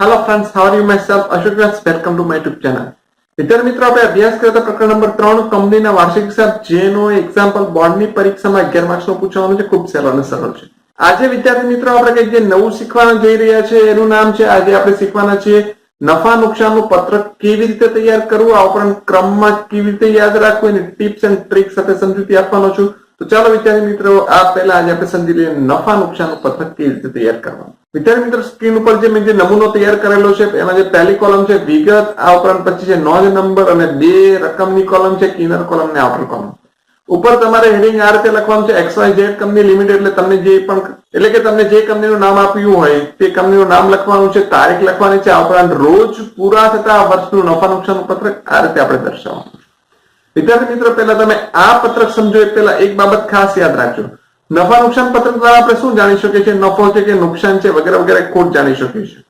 Hello friends how you myself Ashok Vyas welcome to my YouTube channel વિદ્યાર્થી મિત્રો આપણે અભ્યાસ કરતા પ્રકરણ નંબર ત્રણ કંપનીના વાર્ષિક હિસાબ જેનો એક્ઝામ્પલ બોર્ડની પરીક્ષામાં અગિયાર માર્ક્સનો પૂછવાનું છે, ખૂબ સરળ અને સરળ છે. આજે વિદ્યાર્થી મિત્રો, આપણે કંઈક જે નવું શીખવાના જઈ રહ્યા છે, એનું નામ છે, આજે આપણે શીખવાના છીએ, નફા નુકસાનનું પત્રક કેવી રીતે તૈયાર કરવું, આ ઉપરાંત ક્રમમાં કેવી રીતે યાદ રાખવું, એની ટિપ્સ એન્ડ ટ્રિક સાથે સમજૂતી આપવાનો છું. તો ચાલો વિદ્યાર્થી મિત્રો, આ પહેલા આજે આપણે સમજી લઈએ નફા નુકસાનનું પત્રક કેવી રીતે તૈયાર કરવાનું. વિદ્યાર્થી મિત્રો, સ્ક્રીન ઉપર જે મેં જે નમૂનો તૈયાર કરેલો છે, એમાં જે પહેલી કોલમ છે, વિગત, આ ઉપરાંત પછી છે, નોંધ નંબર અને બે રકમની કોલમ છે કિનર કોલમ ને આઉટર કોલમ ઉપર તમારે હેડિંગ આ રીતે લખવાનું છે એક્સ વાય કંપની લિમિટેડ એટલે તમને જે પણ, એટલે કે તમને જે કંપનીનું નામ આપ્યું હોય, તે કંપનીનું નામ લખવાનું છે, તારીખ લખવાની છે, આ ઉપરાંત રોજ પૂરા થતા વર્ષનું નફા નુકસાનનું પત્રક આ રીતે આપણે દર્શાવવાનું. વિદ્યાર્થી મિત્રો, પહેલા તમે આ પત્રક સમજો એ પહેલા એક બાબત ખાસ યાદ રાખજો. નફા નુકસાન પત્રક દ્વારા આપણે શું જાણી શકીએ છીએ? નફો છે કે નુકસાન છે વગેરે વગેરે ખોટ જાણી શકીએ છીએ.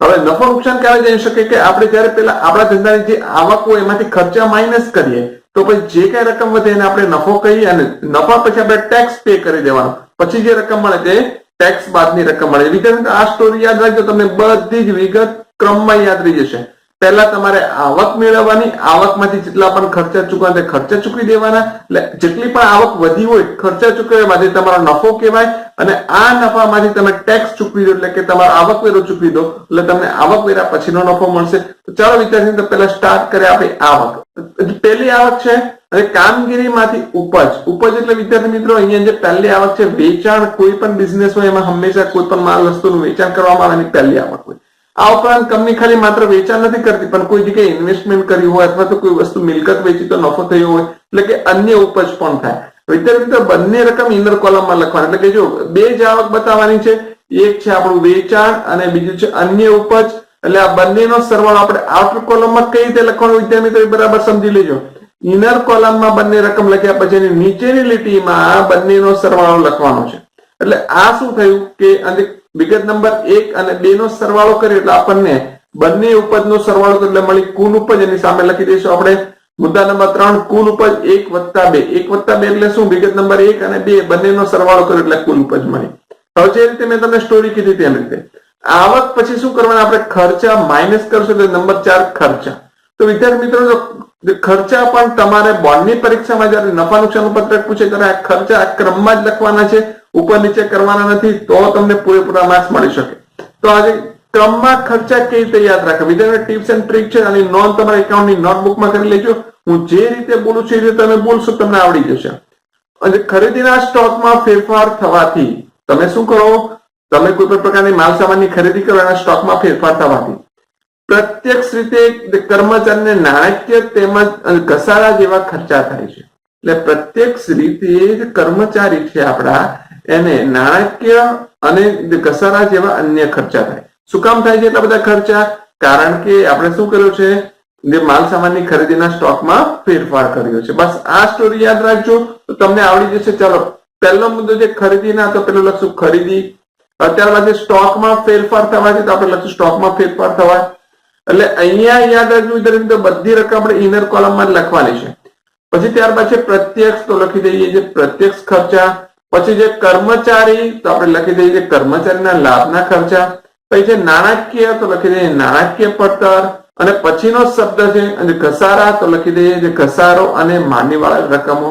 હવે નફો નુકસાન ક્યારે જાણી શકીએ કે આપણે જયારે પેલા આપણા ધંધાની જે આવક હોય એમાંથી ખર્ચા માઇનસ કરીએ, તો પછી જે કઈ રકમ વધે એને આપણે નફો કહીએ અને નફા પછી આપણે ટેક્સ પે કરી દેવાનો. પછી જે રકમ મળે તે ટેક્સ બાદની રકમ મળે. વિગત આ સ્ટોરી યાદ રાખજો, તમને બધી જ વિગત ક્રમમાં યાદ રહી જશે. પહેલા તમારે આવક મેળવવાની, આવકમાંથી જેટલા પણ ખર્ચા ચૂકવાના તે ખર્ચા ચૂકવી દેવાના. એટલે જેટલી પણ આવક વધી હોય, ખર્ચા ચૂકવ્યામાંથી તમારો નફો કહેવાય અને આ નફામાંથી તમે ટેક્સ ચૂકવી દો એટલે કે તમારો આવકવેરો ચૂકવી દો, એટલે તમને આવકવેરા પછીનો નફો મળશે. તો ચાલો વિદ્યાર્થી મિત્રો પહેલા સ્ટાર્ટ કરે આપણી આવક. પહેલી આવક છે, અને કામગીરીમાંથી ઉપજ. ઉપજ એટલે વિદ્યાર્થી મિત્રો, અહીંયા જે પહેલી આવક છે, વેચાણ કોઈ પણ બિઝનેસ હોય, એમાં હંમેશા કોઈ પણ માલ વસ્તુનું વેચાણ કરવામાં આવે એની પહેલી આવક હોય. આ ઉપરાંત કંપની ખાલી માત્ર વેચાણ નથી કરતી, પણ કોઈ જગ્યાએ ઇન્વેસ્ટમેન્ટ કર્યું હોય અથવા તો કોઈ વસ્તુ મિલકત વેચી તો નફો થયો હોય, એટલે કે અન્ય ઉપજ પણ થાય. વિદ્યાર્થી મિત્રો બંને રકમ ઇનર કોલમમાં લખવાની. એટલે કે જો બે જ આવક બતાવવાની છે, એક છે આપણું વેચાણ અને બીજું છે અન્ય ઉપજ. એટલે આ બંનેનો સરવાળો આપણે આઉટર કોલમમાં કઈ રીતે લખવાનું વિદ્યાર્થી મિત્રો બરાબર સમજી લેજો. ઇનર કોલમમાં બંને રકમ લખ્યા પછી એની નીચેની લીટીમાં બંનેનો સરવાળો લખવાનો છે. એટલે આ શું થયું કે વિગત નંબર એક અને બે નો સરવાળો કરીએ એટલે આપણને બંને ઉપજનો સરવાળો એટલે મળી કુલ ઉપજ એની સામે લખી દઈશું આપણે. મુદ્દા નંબર ત્રણ, કુલ ઉપજ એક વત્તા બે. એક વત્તા બે એટલે શું? વિગત નંબર એક અને બે બંનેનો સરવાળો કર્યો એટલે કુલ ઉપજ મળી. હવે જે રીતે મેં તમને સ્ટોરી કીધી તેમ રીતે. આવક પછી શું કરવાના? આપણે ખર્ચા માઇનસ કરશું એટલે નંબર ચાર, ખર્ચા. તો વિદ્યાર્થી મિત્રો, જો ખર્ચા પણ તમારે બોર્ડની પરીક્ષામાં જયારે નફા નુકસાન પત્રક પૂછે ત્યારે આ ખર્ચા આ ક્રમમાં જ લખવાના છે. ઉપર નીચે કરવાના નથી, તો તમને પૂરેપૂરા માર્ક્સ મળી શકે. તો આજે ક્રમમાં ખર્ચા કેવી રીતે યાદ રાખે વિદ્યાર્થી ટિપ્સ એન્ડ ટ્રીક છે અને નોંધ તમારા એકાઉન્ટની નોટબુકમાં કરી લેજો. હું જે રીતે બોલું છું એ રીતે તમે બોલશો, તમને આવડી જશે. અને ખરીદીના સ્ટોકમાં ફેરફાર થવાથી તમે શું કરો? તમે કોઈ પણ પ્રકારની માલ સામાનની ખરીદી કરો એના સ્ટોકમાં ફેરફાર થવાથી. પ્રત્યક્ષ રીતે કર્મચારીને નાણાકીય તેમજ ઘસારા જેવા ખર્ચા થાય છે. એટલે પ્રત્યક્ષ રીતે કર્મચારી છે આપણા એને નાણાકીય અને ઘસારા જેવા અન્ય ખર્ચા થાય. શું કામ થાય છે એટલા બધા ખર્ચા? કારણ કે આપણે શું કર્યું છે? જે માલ સામાનની ખરીદીના સ્ટોકમાં ફેરફાર કર્યો છે. બસ આ સ્ટોરી યાદ રાખજો. તો તમને આવડી જશે. ચાલો, પહેલો મુદ્દો જે ખરીદીના તો પેલું લખશું ખરીદી. ત્યારબાદ સ્ટોકમાં ફેરફાર થવા છે, તો આપણે લખશું સ્ટોકમાં ફેરફાર થવા. એટલે અહીંયા યાદ રાખજો વિદ્યાર્થી બધી રકમ આપણે ઇનર કોલમમાં લખવાની છે. પછી ત્યારબાદ છે પ્રત્યક્ષ, તો લખી દઈએ જે પ્રત્યક્ષ ખર્ચા. પછી જે કર્મચારી, તો આપણે લખી દઈએ કર્મચારીના લાભના ખર્ચા, પછી છે નાણાકીય, તો લખી દઈએ નાણાકીય પડતર, અને પછીનો શબ્દ છે, અને ઘસારા, તો લખી દઈએ જે ઘસારો અને માનીવાળા રકમો.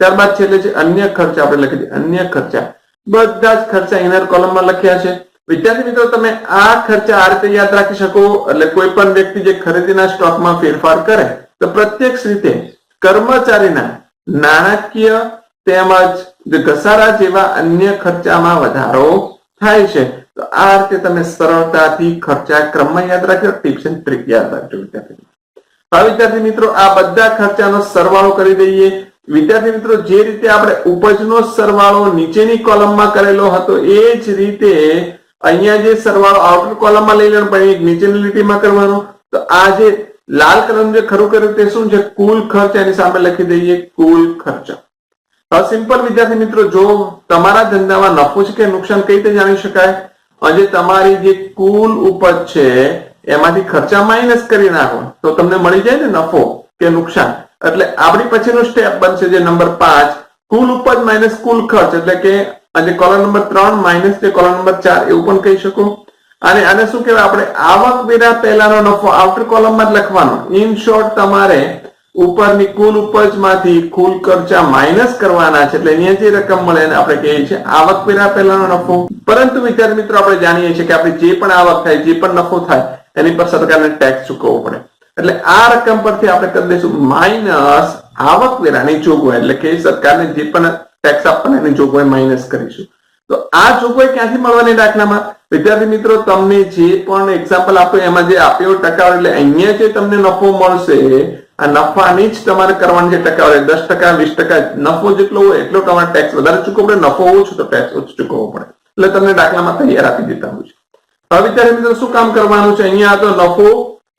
ત્યારબાદ છેલ્લે છે અન્ય ખર્ચા, આપણે લખી દઈએ અન્ય ખર્ચા. બધા જ ખર્ચા ઇનર કોલમમાં લખ્યા છે. વિદ્યાર્થી મિત્રો, તમે આ ખર્ચા આ રીતે યાદ રાખી શકો, એટલે કોઈ પણ વ્યક્તિ જે ખરીદીના સ્ટોકમાં ફેરફાર કરે, તો પ્રત્યક્ષ રીતે કર્મચારીના નાણાકીય તેમજ ઘસારા જેવા અન્ય ખર્ચામાં વધારો થાય છે. તો આ રીતે તમે સરળતાથી ખર્ચા ક્રમમાં યાદ રાખજો. ટિપ્સ ટ્રીક યાદ રાખજો વિદ્યાર્થી હવે વિદ્યાર્થી મિત્રો, આ બધા ખર્ચાનો સરવાળો કરી દઈએ. વિદ્યાર્થી મિત્રો, જે રીતે આપણે ઉપજનો સરવાળો નીચેની કોલમમાં કરેલો હતો, એ જ રીતે અહીંયા જે સરવાળો આઉટર કોલમમાં લઈ લેવાનો, પણ નીચેની લીટીમાં કરવાનો. તો આ જે લાલ કલમ જે ખરું કર્યું, તે શું છે? કુલ ખર્ચ, એની સામે લખી દઈએ, કુલ ખર્ચ. સિમ્પલ વિદ્યાર્થી મિત્રો, જો તમારા ધંધામાં નફો છે કે નુકસાન, કઈ રીતે જાણી શકાય? અને તમારી જે કુલ ઉપજ છે, એમાંથી ખર્ચા માઇનસ કરી નાખો, તો તમને મળી જાય ને નફો કે નુકસાન. એટલે આપણી પછીનો સ્ટેપ બનશે જે નંબર પાંચ, કુલ ઉપજ માઇનસ કુલ ખર્ચ, એટલે કે અને કોલમ નંબર ત્રણ માઇનસ કે કોલમ નંબર ચાર, એવું પણ કહી શકો. અને આને શું કહેવાય? આપણે આવક વેરા પહેલાનો નફો આઉટર કોલમમાં જ લખવાનો. ઇન શોર્ટ તમારે ઉપરની કુલ ઉપજમાંથી કુલ ખર્ચા માઇનસ કરવાના છે, એટલે અહીંયા જે રકમ મળે એને આપણે કહીએ છીએ આવક વેરા પહેલાનો નફો. પરંતુ વિદ્યાર્થી મિત્રો, આપણે જાણીએ છીએ કે આપણે જે પણ આવક થાય, જે પણ નફો થાય, એની પર સરકારને ટેક્સ ચૂકવવો પડે. એટલે આ રકમ પરથી આપણે કરી દઈશું માઇનસ આવક વેરાની જોગવાઈ, એટલે કે સરકારને જે પણ ટેક્સ આપવાના એની જોગવાઈ માઇનસ કરીશું. તો આ જોગવાઈ ક્યાંથી મળવાની દાખલામાં? વિદ્યાર્થી મિત્રો, તમને જે પણ એક્ઝામ્પલ આપ્યું એમાં જે આપ્યો ટકા એટલે અહીંયા જે તમને નફો મળશે આ નફાની જ તમારે કરવાની છે ટકાવારી દસ ટકા, વીસ ટકા, નફો જેટલો હોય એટલો તમારે ટેક્સ વધારે ચૂકવવો પડે, નફો ઓછો તો ટેક્સ ઓછો ચૂકવવો પડે. એટલે તમને દાખલામાં તૈયાર આપી દેતા હોય છે. હવે ત્યારે મિત્રો, શું કામ કરવાનું છે? અહીંયા તો નફો,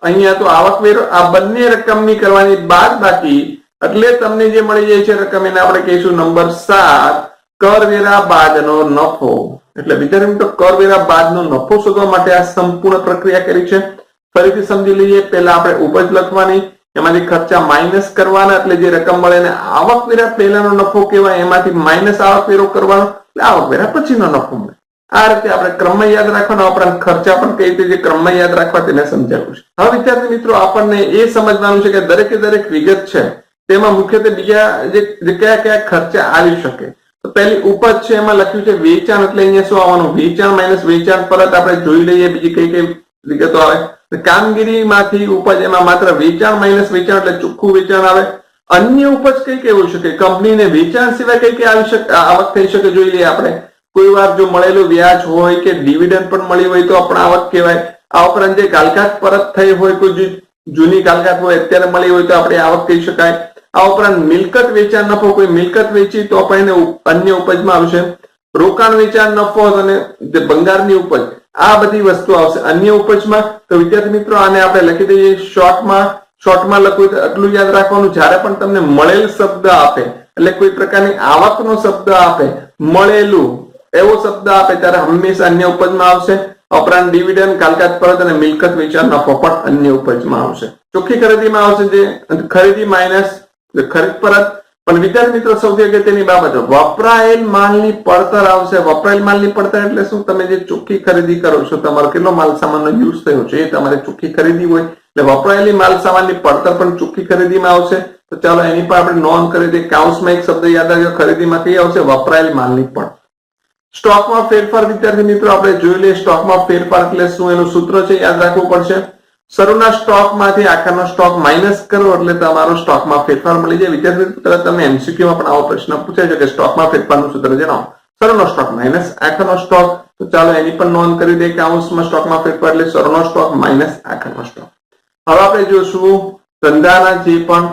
અહીંયા તો આવકવેરો, આ બંને રકમની કરવાની બાદ બાકી. એટલે તમને જે મળી જાય છે રકમ, એને આપણે કહીશું નંબર સાત, કરવેરા બાદનો નફો. એટલે વિદ્યાર્થી મિત્રો, કરવેરા બાદનો નફો શોધવા માટે આ સંપૂર્ણ પ્રક્રિયા કરી છે. ફરીથી સમજી લઈએ, પહેલા આપણે ઉપજ લખવાની એમાંથી ખર્ચા માઇનસ કરવાના, એટલે જે રકમ મળે એને આવકવેરા પહેલાનો નફો કહેવાય, એમાંથી માઇનસ આવકવેરો કરવાનો, એટલે આવકવેરા પછીનો નફો મળે. આ રીતે આપણે ક્રમમાં યાદ રાખવાના ઉપરાંત ખર્ચા પણ કઈ રીતે જે ક્રમમાં યાદ રાખવા તેને સમજાવ્યું છે. હવે વિદ્યાર્થી મિત્રો, આપણને એ સમજવાનું છે કે દરેકે દરેક વિગત છે, તેમાં મુખ્યત્વે બીજા જે કયા કયા ખર્ચા આવી શકે. તો પહેલી ઉપજ છે, એમાં લખ્યું છે વેચાણ, એટલે અહીંયા શું આવવાનું? વેચાણ માઇનસ વેચાણ પરત આપણે જોઈ લઈએ, બીજી કઈ કઈ વિગતો આવે? કામગીરીમાંથી ઉપજ, એમાં માત્ર વેચાણ માઇનસ વેચાણ એટલે ચોખ્ખું વેચાણ આવે. અન્ય ઉપજ કઈ કઈ હોઈ શકે? કંપનીને વેચાણ સિવાય કઈ કઈ આવી શકે આવક થઈ શકે જોઈ લઈએ આપણે? કોઈ વાર જો મળેલું વ્યાજ હોય કે ડિવિડન્ડ પણ મળી હોય તો પણ આવક કહેવાય. આ ઉપરાંત જે કાલકાત પરત થઈ હોય, કોઈ જૂની કાલકાત હોય, અત્યારે મળી હોય તો આપણે આવક કહી શકાય. આ ઉપરાંત મિલકત વેચાણ નફો, કોઈ મિલકત વેચી તો પણ એને અન્ય ઉપજમાં આવશે. રોકાણ વેચાણ નફો અને ભંગારની ઉપજ આ બધી વસ્તુ આવશે. અન્ય ઉપજમાં, તો વિદ્યાર્થી મિત્રો, આને આપણે લખી દઈએ શોર્ટમાં શોર્ટમાં લખવું તો આટલું યાદ રાખવાનું. જ્યારે પણ તમને મળેલ શબ્દ આપે, એટલે કોઈ પ્રકારની આવકનો શબ્દ આપે, મળેલું, એવો શબ્દ આપે, ત્યારે હંમેશા અન્ય ઉપજમાં આવશે. ઉપરાંત ડિવિડન્ડ કાલકાત પરત અને મિલકત વેચાણ નફો પણ અન્ય ઉપજમાં આવશે. ચોખ્ખી ખરીદીમાં આવશે જે ખરીદી માઇનસ ખરીદ પરત પણ વિદ્યાર્થી મિત્રો સૌથી અગત્યની બાબત વપરાયેલ માલની પડતર આવશે, વપરાયેલ માલની પડતર એટલે શું? તમે જે ચોખ્ખી ખરીદી કરો છો, તમારો કેટલો માલ સામાનનો યુઝ થયો છે એ તમારે ચોખ્ખી ખરીદી હોય. એટલે વપરાયેલી માલ સામાનની પડતર પણ ચોખ્ખી ખરીદીમાં આવશે. તો ચાલો એની પર આપણે નોંધ કરી દઈએ. કાઉન્સમાં એક શબ્દ યાદ આવ્યો ખરીદીમાં કઈ આવશે, વપરાયેલ માલની પણ. સ્ટોકમાં ફેરફાર વિદ્યાર્થી મિત્રો, આપણે જોઈ લઈએ સ્ટોકમાં ફેરફાર એટલે શું? એનું સૂત્ર છે, યાદ રાખવું પડશે. શરૂના સ્ટોકમાંથી આખરનો સ્ટોક માઇનસ કરો એટલે તમારો સ્ટોકમાં ફેરફાર મળી જાય. વિદ્યાર્થી મિત્રો તમે એમસીક્યુમાં પણ આવો પ્રશ્ન પૂછાય છે કે સ્ટોકમાં ફેરફારનું સૂત્ર જણાવો. શરૂનો સ્ટોક માઇનસ આખરનો સ્ટોક. તો ચાલો એની પણ નોંધ કરી દઈએ કાઉન્સમાં સ્ટોકમાં ફેરફાર એટલે શરૂનો સ્ટોક માઇનસ આખરનો સ્ટોક. હવે આપણે જોશું ધંધાના જે પણ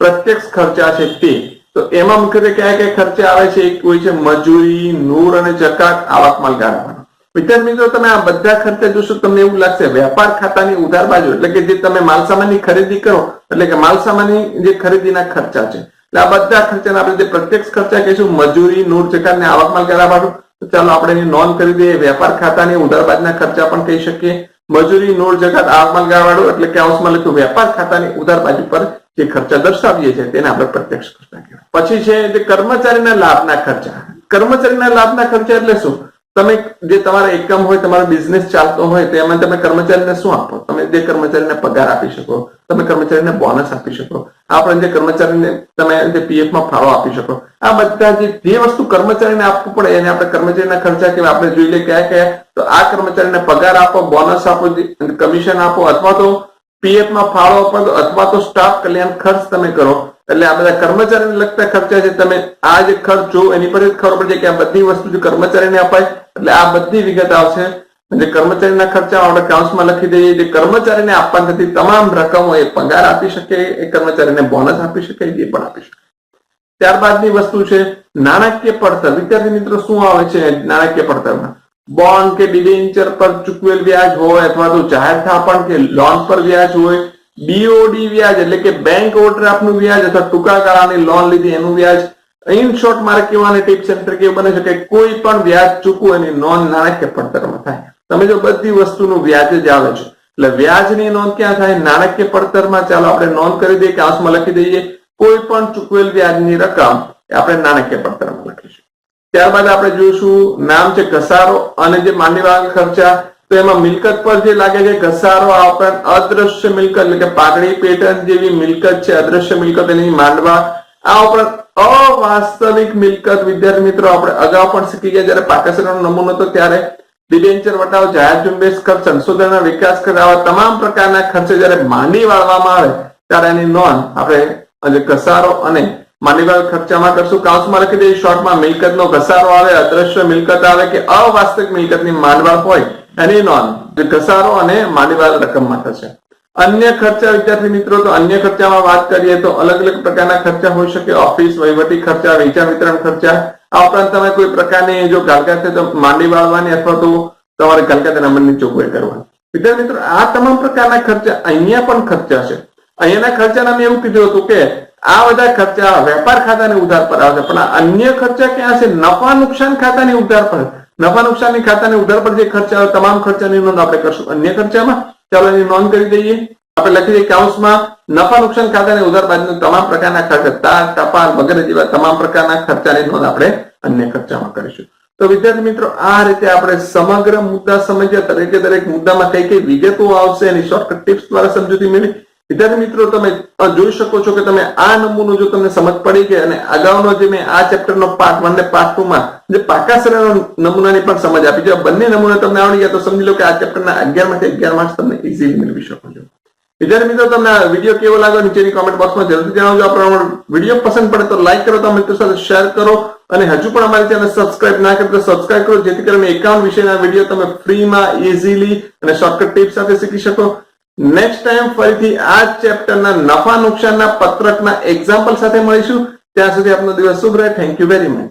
પ્રત્યક્ષ ખર્ચા છે તે. તો એમાં મુખ્યત્વે કયા કયા ખર્ચા આવે છે? એક હોય છે મજૂરી, નૂર અને જકાત આવક માલ ગાળવાનો વિદ્યાર્થી મિત્રો, તમે આ બધા ખર્ચા જોશો તમને એવું લાગશે, વેપાર ખાતાની ઉધાર બાજુ, એટલે કે જે તમે માલસામાનની ખરીદી કરો, એટલે કે માલસામાનની જે ખરીદીના ખર્ચા છે. એટલે આ બધા ખર્ચાને આપણે જે પ્રત્યક્ષ ખર્ચા કહીશું, મજૂરી, નૂર જકાત ને આવક માલ ગાળવાનું તો ચાલો આપણે એની નોંધ કરી દઈએ, વેપાર ખાતાની ઉધાર બાજુના ખર્ચા પણ કહી શકીએ. મજૂરી, નૂર જકાત આવક માલ ગાળવાનું એટલે કે હાઉસમાં લખ્યું, વેપાર ખાતાની ઉધાર બાજુ પર જે ખર્ચા દર્શાવીએ છીએ, તેને આપણે પ્રત્યક્ષ ખર્ચા કહેવાય. પછી છે જે કર્મચારીના લાભના ખર્ચા. કર્મચારીના લાભના ખર્ચા એટલે શું? તમે જે તમારા એકમ હોય, તમારો બિઝનેસ ચાલતો હોય, તો એમાં તમે કર્મચારીને શું આપો? તમે જે કર્મચારીને પગાર આપી શકો, તમે કર્મચારીને બોનસ આપી શકો. આપણે જે કર્મચારીને તમે જે પીએફમાં ફાળો આપી શકો. આ બધા જે જે વસ્તુ કર્મચારીને આપવું પડે, એને આપણે કર્મચારીના ખર્ચા કેવા? આપણે જોઈ લઈએ કયા કયા. તો આ કર્મચારીને પગાર આપો બોનસ આપો કમિશન આપો, અથવા તો પીએફમાં ફાળો આપો, અથવા તો સ્ટાફ કલ્યાણ ખર્ચ તમે કરો. એટલે આ બધા કર્મચારીને લગતા ખર્ચા છે. તમે આ જે ખર્ચ એની પર ખબર પડશે કે આ બધી વસ્તુ જો કર્મચારીને અપાય, એટલે આ બધી વિગત આવશે. જે કર્મચારીના ખર્ચા આપણે કાઉન્સમાં લખી દઈએ, જે કર્મચારીને આપવાની થતી તમામ રકમો એ પગાર આપી શકે, એ કર્મચારીને બોનસ આપી શકે, એ પણ આપી શકે. ત્યારબાદની વસ્તુ છે, નાણાકીય પડતર. વિદ્યાર્થી મિત્રો, શું આવે છે નાણાકીય પડતરમાં? બોન્ડ કે ડિબેન્ચર પર ચૂકવેલ વ્યાજ હોય અથવા તો જાહેર થાપણ કે લોન પર વ્યાજ હોય બીઓડી વ્યાજ એટલે કે બેંક ઓવરડ્રાફ્ટનું વ્યાજ અથવા ટૂંકા ગાળાની લોન લીધી એનું વ્યાજ. ઇન શોર્ટ મારે કહેવાની ટિપ્સ એન્ડ ટ્રિક બને છે કે કોઈ પણ વ્યાજ ચૂકવું એની નોંધ નાણાકીય પડતરમાં થાય. તમે જો બધી વસ્તુનું વ્યાજ જ આવે છે, એટલે વ્યાજની નોંધ ક્યાં થાય? નાણાકીય પડતરમાં ચાલો આપણે નોંધ કરી દઈએ કાંસમાં લખી દઈએ, કોઈ પણ ચૂકવેલ વ્યાજની રકમ આપણે નાણાકીય પડતરમાં લખીશું. ત્યારબાદ આપણે જોઈશું નામ છે ઘસારો અને જે માંડીવાળા ખર્ચા તો એમાં મિલકત પર જે લાગે છે ઘસારો આ ઉપરાંત અદ્રશ્ય મિલકત, એટલે કે પાઘડી પેટર્ન જેવી મિલકત છે, અદ્રશ્ય મિલકત એની માંડવા. આ ઉપરાંત અવાસ્તવિક મિલકત, વિદ્યાર્થી મિત્રો, આપણે અગાઉ પણ શીખી ગયા. જયારે પાકિસ્તાનનો નમૂનો હતો, ત્યારે ડિબેન્ચર વટાવ, જાહેર ઝુંબેશ ખર્ચ સંશોધન વિકાસ આવા તમામ પ્રકારના ખર્ચે જયારે માંડી વાળવામાં આવે, ત્યારે એની નોંધ આપણે ઘસારો અને માંડીવાળ ખર્ચામાં કરશું. કાઉન્સમાં લખી દઈએ શોર્ટમાં મિલકતનો ઘસારો આવે, અદ્રશ્ય મિલકત આવે કે અવાસ્તવિક મિલકતની માંડવાળ હોય એની નોંધ ઘસારો અને માંડીવાળ રકમમાં થશે. અન્ય ખર્ચા, વિદ્યાર્થી મિત્રો, તો અન્ય ખર્ચામાં વાત કરીએ તો અલગ અલગ પ્રકારના ખર્ચા હોઈ શકે. ઓફિસ, વહીવટી ખર્ચા, વેચાણ વિતરણ ખર્ચા. આ ઉપરાંત તમે કોઈ પ્રકારની જો ગાલગા છે તો માંડી વાળવાની અથવા તો તમારે ગાલગા નંબરની જોગવાઈ કરવાની. વિદ્યાર્થી મિત્રો, આ તમામ પ્રકારના ખર્ચા અહીંયા પણ ખર્ચા છે. અહીંયાના ખર્ચાના મેં એવું કીધું હતું કે આ બધા ખર્ચા વેપાર ખાતાની ઉધાર પર આવે છે. પણ અન્ય ખર્ચા ક્યાં છે? નફા, નુકસાન ખાતાની ઉધાર પર. નફા નુકસાનની ખાતાને ઉધાર પર જે ખર્ચા આવે, તમામ ખર્ચાની નોંધ આપણે કરશું. અન્ય ખર્ચામાં, ચાલો એની નોંધ કરી દઈએ. આપણે લખી દઈએ કાઉન્સમાં નફા નુકસાન ખાતાની ઉધાર બાજુ તમામ પ્રકારના ખર્ચા તાર ટપાલ, વગેરે જેવા તમામ પ્રકારના ખર્ચાની નોંધ આપણે અન્ય ખર્ચામાં કરીશું. તો વિદ્યાર્થી મિત્રો, આ રીતે આપણે સમગ્ર મુદ્દા સમજ્યા. દરેકે દરેક મુદ્દામાં કઈ કઈ વિગતો આવશે, એની શોર્ટકટ ટિપ્સ દ્વારા સમજૂતી મેળવી. વિદ્યાર્થી મિત્રો, તમે જોઈ શકો છો કે તમે આ નમૂનો જો તમને સમજ પડી ગઈ અને અગાઉનો જે મેં આ ચેપ્ટરનો પાર્ટ વન ને પાર્ટ ટુ માં જે પાકા સરેનો નમૂનાની પણ સમજ આપી છે. બંને નમૂના તમને આવડી ગયા તો સમજી લો કે આ ચેપ્ટરના અગિયારમાંથી અગિયાર માર્ક્સ તમને ઇઝીલી મેળવી શકો છો. વિદ્યાર્થી મિત્રો, તમને આ વીડિયો કેવો લાગ્યો નીચેની કોમેન્ટ બોક્સમાં જરૂરથી જણાવજો. આ વીડિયો પસંદ પડે તો લાઈક કરો, તો મિત્રો સાથે શેર કરો અને હજુ પણ અમારી ચેનલ સબસ્ક્રાઇબ ના કરી તો સબસ્ક્રાઇબ કરો, જેથી કરીને એકાઉન્ટ વિશેના વીડિયો તમે ફ્રીમાં ઇઝીલી અને શોર્ટકટ ટિપ્સ સાથે શીખી શકો. નેક્સ્ટ ટાઈમ ફરીથી આ ચેપ્ટરના નફા નુકસાનના પત્રકના એક્ઝામ્પલ સાથે મળીશું. ત્યાં સુધી આપનો દિવસ શુભ રહે. Thank you very much